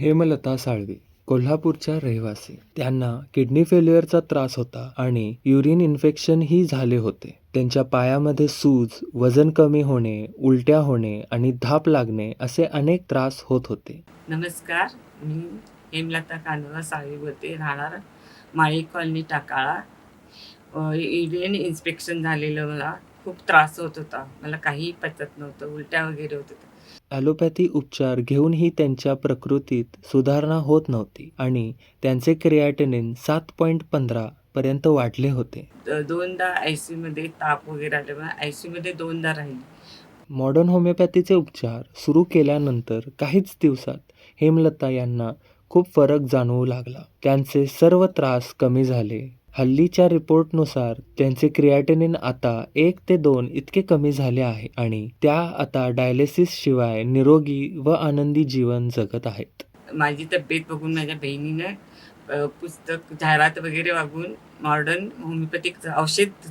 हेमलता साळवे कोल्हापूरच्या रहिवासी. त्यांना किडनी फेल्युअरचा त्रास होता आणि युरिन इन्फेक्शन ही झाले होते. त्यांच्या पायामध्ये सूज वजन कमी होणे उलट्या होणे आणि धाप लागणे असे अनेक त्रास होत होते. नमस्कार मी हेमलता कांदवा साळवी बोलते. राहणार Mali colony Takala. Urine inspection झालेलं मला खूप त्रास होत होता. मला काही पचत नव्हतं उलट्या वगैरे होत होत्या. ॲलोपॅथी उपचार घेऊनही त्यांच्या प्रकृतीत सुधारणा होत नव्हती आणि त्यांचे क्रिएटिनिन सात पॉईंट पंधरा पर्यंत वाढले होते. द- दोनदा आयमध्ये ताप वगैरे आल्यामुळे आयमध्ये दोनदा राहिली. मॉडर्न होमिओपॅथीचे उपचार सुरू केल्यानंतर काहीच दिवसात हेमलता यांना खूप फरक जाणवू लागला. त्यांचे सर्व त्रास कमी झाले. हल्लीच्या रिपोर्टनुसार त्यांचे क्रिएटिनिन आता एक ते दोन इतके कमी झाले आहे आणि त्या आता डायलिसिस शिवाय निरोगी व आनंदी जीवन जगत आहेत. माझी तब्येत बघून माझ्या बहिणीनं पुस्तक जाहिरात वगैरे वागून मॉडर्न होमिओपॅथिक औषध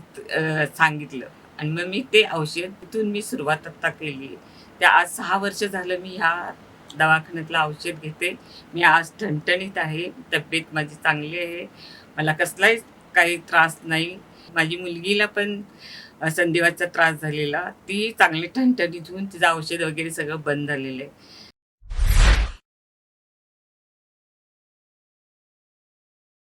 सांगितलं. आणि मग मी ते औषध तिथून मी सुरुवात आत्ता केली. त्या आज सहा वर्ष झालं मी ह्या दवाखान्यातलं औषध घेते. मी आज ठणठणीत आहे. तब्येत माझी चांगली आहे. मला कसलाही काही त्रास नाही. माझी मुलगीला पण संधिवाचा त्रास झालेला. ती चांगली ठणठणीत होऊन तिचं औषध वगैरे सगळं बंद झालेलं आहे.